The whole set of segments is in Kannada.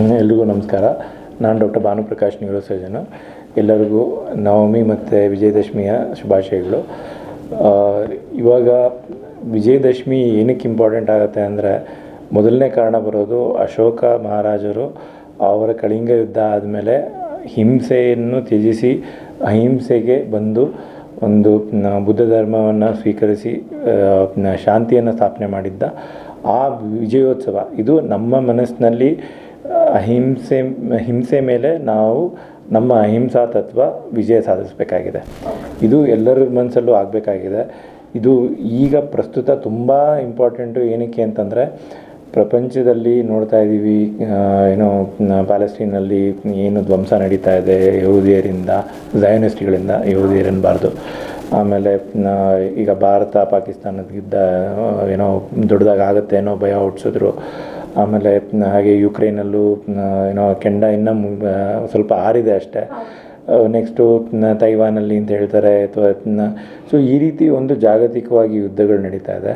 ಎಲ್ರಿಗೂ ನಮಸ್ಕಾರ. ನಾನು ಡಾಕ್ಟರ್ ಭಾನುಪ್ರಕಾಶ್ ನ್ಯೂರೋಸರ್ಜನು ಎಲ್ಲರಿಗೂ ನವಮಿ ಮತ್ತು ವಿಜಯದಶಮಿಯ ಶುಭಾಶಯಗಳು. ಇವಾಗ ವಿಜಯದಶಮಿ ಏನಕ್ಕೆ ಇಂಪಾರ್ಟೆಂಟ್ ಆಗುತ್ತೆ ಅಂದರೆ ಮೊದಲನೇ ಕಾರಣ ಬರೋದು ಅಶೋಕ ಮಹಾರಾಜರು ಅವರ ಕಳಿಂಗ ಯುದ್ಧ ಆದಮೇಲೆ ಹಿಂಸೆಯನ್ನು ತ್ಯಜಿಸಿ ಅಹಿಂಸೆಗೆ ಬಂದು ಒಂದು ಬುದ್ಧ ಧರ್ಮವನ್ನು ಸ್ವೀಕರಿಸಿ ಶಾಂತಿಯನ್ನು ಸ್ಥಾಪನೆ ಮಾಡಿದ್ದ ಆ ವಿಜಯೋತ್ಸವ. ಇದು ನಮ್ಮ ಮನಸ್ಸಿನಲ್ಲಿ ಅಹಿಂಸೆ ಹಿಂಸೆ ಮೇಲೆ ನಾವು ನಮ್ಮ ಅಹಿಂಸಾ ತತ್ವ ವಿಜಯ ಸಾಧಿಸಬೇಕಾಗಿದೆ. ಇದು ಎಲ್ಲರ ಮನಸ್ಸಲ್ಲೂ ಆಗಬೇಕಾಗಿದೆ. ಇದು ಈಗ ಪ್ರಸ್ತುತ ತುಂಬ ಇಂಪಾರ್ಟೆಂಟು ಏನಕ್ಕೆ ಅಂತಂದರೆ, ಪ್ರಪಂಚದಲ್ಲಿ ನೋಡ್ತಾ ಇದ್ದೀವಿ ಏನೋ ಪ್ಯಾಲೆಸ್ಟೀನಲ್ಲಿ ಏನು ಧ್ವಂಸ ನಡೀತಾ ಇದೆ ಯಹೂದಿಯರಿಂದ, ಝಯನಿಸ್ಟ್ಗಳಿಂದ ಯಹೂದಿಯರನ್ನಬಾರ್ದು ಆಮೇಲೆ ಈಗ ಭಾರತ ಪಾಕಿಸ್ತಾನದ ಯುದ್ಧ ಏನೋ ದೊಡ್ಡದಾಗಿ ಆಗುತ್ತೆ ಅನ್ನೋ ಭಯ ಹುಟ್ಟಿಸಿದ್ರು ಆಮೇಲೆ ಹಾಗೆ ಯುಕ್ರೇನಲ್ಲೂ ಏನೋ ಕೆಂಡ ಇನ್ನೂ ಸ್ವಲ್ಪ ಆರಿದೆ ಅಷ್ಟೇ. ನೆಕ್ಸ್ಟು ತೈವಾನಲ್ಲಿ ಅಂತ ಹೇಳ್ತಾರೆ ಅಥವಾ ಸೊ ಈ ರೀತಿ ಒಂದು ಜಾಗತಿಕವಾಗಿ ಯುದ್ಧಗಳು ನಡೀತಾ ಇದೆ.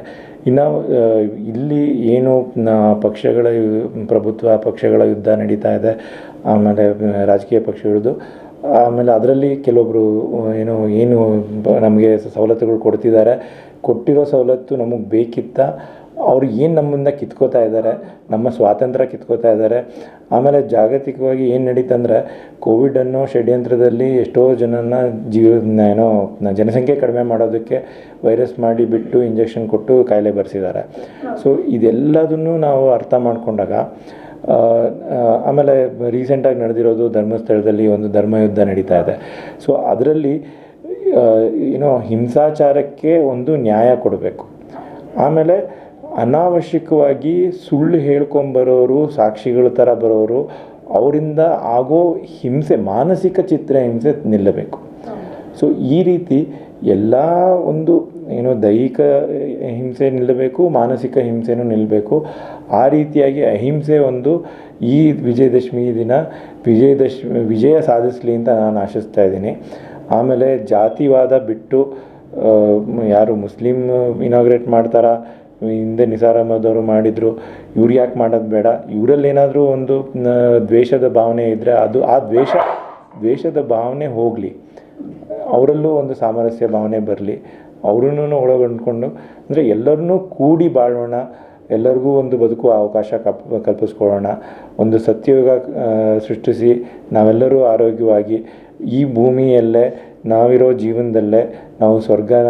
ಇನ್ನು ಇಲ್ಲಿ ಏನು ಪಕ್ಷಗಳ ಪ್ರಭುತ್ವ ಪಕ್ಷಗಳ ಯುದ್ಧ ನಡೀತಾ ಇದೆ ಆಮೇಲೆ ರಾಜಕೀಯ ಪಕ್ಷಗಳದ್ದು. ಆಮೇಲೆ ಅದರಲ್ಲಿ ಕೆಲವೊಬ್ಬರು ಏನು ಏನು ನಮಗೆ ಸವಲತ್ತುಗಳು ಕೊಡ್ತಿದ್ದಾರೆ. ಕೊಟ್ಟಿರೋ ಸವಲತ್ತು ನಮಗೆ ಬೇಕಿತ್ತ. ಅವ್ರು ಏನು ನಮ್ಮಿಂದ ಕಿತ್ಕೋತಾ ಇದ್ದಾರೆ ನಮ್ಮ ಸ್ವಾತಂತ್ರ್ಯ ಕಿತ್ಕೋತಾ ಇದ್ದಾರೆ ಆಮೇಲೆ ಜಾಗತಿಕವಾಗಿ ಏನು ನಡೀತಂದ್ರೆ ಕೋವಿಡ್ ಅನ್ನೋ ಷಡ್ಯಂತ್ರದಲ್ಲಿ ಎಷ್ಟೋ ಜನನ ಜೀವ, ಏನೋ, ಜನಸಂಖ್ಯೆ ಕಡಿಮೆ ಮಾಡೋದಕ್ಕೆ ವೈರಸ್ ಮಾಡಿ ಬಿಟ್ಟು ಇಂಜೆಕ್ಷನ್ ಕೊಟ್ಟು ಕಾಯಿಲೆ ಬರೆಸಿದ್ದಾರೆ ಸೊ ಇದೆಲ್ಲದನ್ನು ನಾವು ಅರ್ಥ ಮಾಡಿಕೊಂಡಾಗ ಆಮೇಲೆ ರೀಸೆಂಟಾಗಿ ನಡೆದಿರೋದು ಧರ್ಮಸ್ಥಳದಲ್ಲಿ ಒಂದು ಧರ್ಮಯುದ್ಧ ನಡೀತಾ ಇದೆ. ಸೊ ಅದರಲ್ಲಿ ಏನೋ ಹಿಂಸಾಚಾರಕ್ಕೆ ಒಂದು ನ್ಯಾಯ ಕೊಡಬೇಕು. ಆಮೇಲೆ ಅನಾವಶ್ಯಕವಾಗಿ ಸುಳ್ಳು ಹೇಳ್ಕೊಂಬರೋರು ಸಾಕ್ಷಿಗಳ ಥರ ಬರೋರು ಅವರಿಂದ ಆಗೋ ಹಿಂಸೆ ಮಾನಸಿಕ ಚಿತ್ರ ಹಿಂಸೆ ನಿಲ್ಲಬೇಕು. ಸೊ ಈ ರೀತಿ ಎಲ್ಲ ಒಂದು ಏನು ದೈಹಿಕ ಹಿಂಸೆ ನಿಲ್ಲಬೇಕು ಮಾನಸಿಕ ಹಿಂಸೆನೂ ನಿಲ್ಲಬೇಕು ಆ ರೀತಿಯಾಗಿ ಅಹಿಂಸೆ ಒಂದು ಈ ವಿಜಯದಶಮಿ ದಿನ ವಿಜಯದಶಮಿ ವಿಜಯ ಸಾಧಿಸಲಿ ಅಂತ ನಾನು ಆಶಿಸ್ತಾ ಇದ್ದೀನಿ. ಆಮೇಲೆ ಜಾತಿವಾದ ಬಿಟ್ಟು ಯಾರು ಮುಸ್ಲಿಮ್ ಇನಾಗ್ರೇಟ್ ಮಾಡ್ತಾರ ಹಿಂದೆ ನಿಸಾರ್ ಮಾಡಿದ್ರು ಮಾಡಿದರು ಇವ್ರು ಯಾಕೆ ಮಾಡೋದು ಬೇಡ? ಇವರಲ್ಲಿ ಏನಾದರೂ ಒಂದು ದ್ವೇಷದ ಭಾವನೆ ಇದ್ದರೆ ಅದು, ಆ ದ್ವೇಷ, ದ್ವೇಷದ ಭಾವನೆ ಹೋಗಲಿ. ಅವರಲ್ಲೂ ಒಂದು ಸಾಮರಸ್ಯ ಭಾವನೆ ಬರಲಿ. ಅವ್ರನ್ನೂ ಒಳಗೊಂಡ್ಕೊಂಡು, ಅಂದರೆ ಎಲ್ಲರನ್ನೂ ಕೂಡಿ ಬಾಳೋಣ. ಎಲ್ಲರಿಗೂ ಒಂದು ಬದುಕುವ ಅವಕಾಶ ಕಪ್, ಕಲ್ಪಿಸ್ಕೊಳ್ಳೋಣ. ಒಂದು ಸತ್ಯಯುಗ ಸೃಷ್ಟಿಸಿ ನಾವೆಲ್ಲರೂ ಆರೋಗ್ಯವಾಗಿ ಈ ಭೂಮಿಯಲ್ಲೇ ನಾವಿರೋ ಜೀವನದಲ್ಲೇ ನಾವು ಸ್ವರ್ಗನ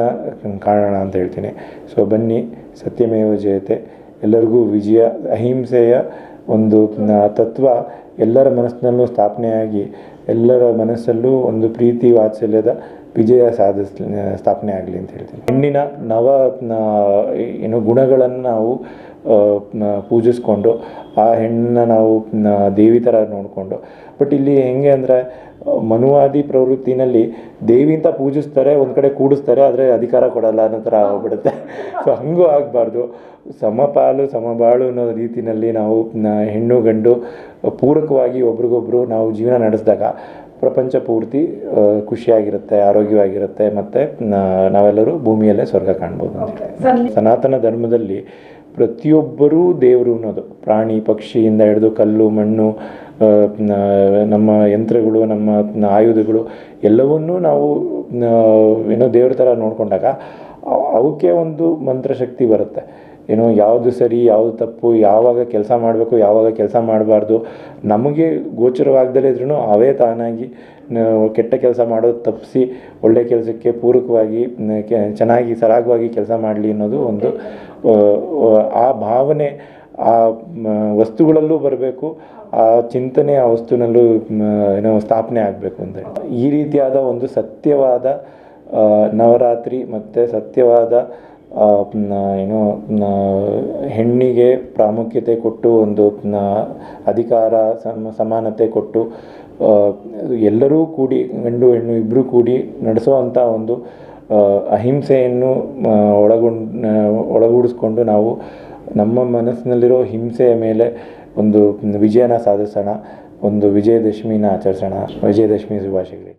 ಕಾಣೋಣ ಅಂತ ಹೇಳ್ತೀನಿ. ಸೊ ಬನ್ನಿ, ಸತ್ಯಮೇವ ಜಯತೆ. ಎಲ್ಲರಿಗೂ ವಿಜಯ, ಅಹಿಂಸೆಯ ಒಂದು ತತ್ವ ಎಲ್ಲರ ಮನಸ್ಸಿನಲ್ಲೂ ಸ್ಥಾಪನೆಯಾಗಿ ಎಲ್ಲರ ಮನಸ್ಸಲ್ಲೂ ಒಂದು ಪ್ರೀತಿ, ವಾತ್ಸಲ್ಯದ ವಿಜಯ ಸಾಧಿಸ್ ಸ್ಥಾಪನೆ ಆಗಲಿ ಅಂತ ಹೇಳ್ತೀನಿ. ಹೆಣ್ಣಿನ ನವ ಏನು ಗುಣಗಳನ್ನು ನಾವು ಪೂಜಿಸ್ಕೊಂಡು, ಆ ಹೆಣ್ಣನ್ನ ನಾವು ದೇವಿ ಥರ ನೋಡಿಕೊಂಡು. ಬಟ್ ಇಲ್ಲಿ ಹೆಂಗೆ ಅಂದರೆ, ಮನುವಾದಿ ಪ್ರವೃತ್ತಿನಲ್ಲಿ ದೇವಿ ಅಂತ ಪೂಜಿಸ್ತಾರೆ, ಒಂದು ಕಡೆ ಕೂಡಿಸ್ತಾರೆ, ಆದರೆ ಅಧಿಕಾರ ಕೊಡಲ್ಲ ಅನ್ನೋ ಥರ ಆಗ್ಬಿಡುತ್ತೆ. ಸೊ ಹಂಗೂ ಆಗಬಾರ್ದು. ಸಮಪಾಲು, ಸಮಬಾಳು ಅನ್ನೋ ರೀತಿಯಲ್ಲಿ ನಾವು ಹೆಣ್ಣು ಗಂಡು ಪೂರಕವಾಗಿ ಒಬ್ರಿಗೊಬ್ರು ನಾವು ಜೀವನ ನಡೆಸಿದಾಗ ಪ್ರಪಂಚ ಪೂರ್ತಿ ಖುಷಿಯಾಗಿರುತ್ತೆ ಆರೋಗ್ಯವಾಗಿರುತ್ತೆ ಮತ್ತು ನಾವೆಲ್ಲರೂ ಭೂಮಿಯಲ್ಲೇ ಸ್ವರ್ಗ ಕಾಣ್ಬೋದು ಅಂತ ಸನಾತನ ಧರ್ಮದಲ್ಲಿ ಪ್ರತಿಯೊಬ್ಬರೂ ದೇವರು ಅನ್ನೋದು. ಪ್ರಾಣಿ ಪಕ್ಷಿಯಿಂದ ಹಿಡಿದು ಕಲ್ಲು ಮಣ್ಣು ನಮ್ಮ ಯಂತ್ರಗಳು ನಮ್ಮ ಆಯುಧಗಳು ಎಲ್ಲವನ್ನೂ ನಾವು ಏನೋ ದೇವ್ರ ಥರ ನೋಡಿಕೊಂಡಾಗ ಅವಕ್ಕೆ ಒಂದು ಮಂತ್ರಶಕ್ತಿ ಬರುತ್ತೆ. ಏನೋ ಯಾವುದು ಸರಿ ಯಾವುದು ತಪ್ಪು ಯಾವಾಗ ಕೆಲಸ ಮಾಡಬೇಕು ಯಾವಾಗ ಕೆಲಸ ಮಾಡಬಾರ್ದು ನಮಗೆ ಗೋಚರವಾಗ್ದಲೇ ಇದ್ರೂ ಅವೇ ತಾನಾಗಿ ಕೆಟ್ಟ ಕೆಲಸ ಮಾಡೋದು ತಪ್ಪಿಸಿ ಒಳ್ಳೆ ಕೆಲಸಕ್ಕೆ ಪೂರಕವಾಗಿ ಚೆನ್ನಾಗಿ ಸರಾಗವಾಗಿ ಕೆಲಸ ಮಾಡಲಿ ಅನ್ನೋದು ಒಂದು ಆ, ಭಾವನೆ ಆ ವಸ್ತುಗಳಲ್ಲೂ ಬರಬೇಕು ಆ ಚಿಂತನೆ ಆ ವಸ್ತುನಲ್ಲೂ ಏನು ಸ್ಥಾಪನೆ ಆಗಬೇಕು ಅಂತ ಈ ರೀತಿಯಾದ ಒಂದು ಸತ್ಯವಾದ ನವರಾತ್ರಿ ಮತ್ತು ಸತ್ಯವಾದ ಏನು ಹೆಣ್ಣಿಗೆ ಪ್ರಾಮುಖ್ಯತೆ ಕೊಟ್ಟು ಒಂದು ಅಧಿಕಾರ ಸಮ, ಸಮಾನತೆ ಕೊಟ್ಟು ಎಲ್ಲರೂ ಕೂಡಿ, ಗಂಡು, ಹೆಣ್ಣು ಇಬ್ಬರೂ ಕೂಡಿ ನಡೆಸೋವಂಥ ಒಂದು ಅಹಿಂಸೆಯನ್ನು ಒಳಗೊಂಡ ಒಳಗೊಂಡು ಒಳಗೂಡಿಸ್ಕೊಂಡು ನಾವು ನಮ್ಮ ಮನಸ್ಸಿನಲ್ಲಿರೋ ಹಿಂಸೆಯ ಮೇಲೆ ಒಂದು ವಿಜಯನ ಸಾಧಿಸೋಣ. ಒಂದು ವಿಜಯದಶಮಿನ ಆಚರಿಸೋಣ. ವಿಜಯದಶಮಿ ಶುಭಾಶಯಗಳು.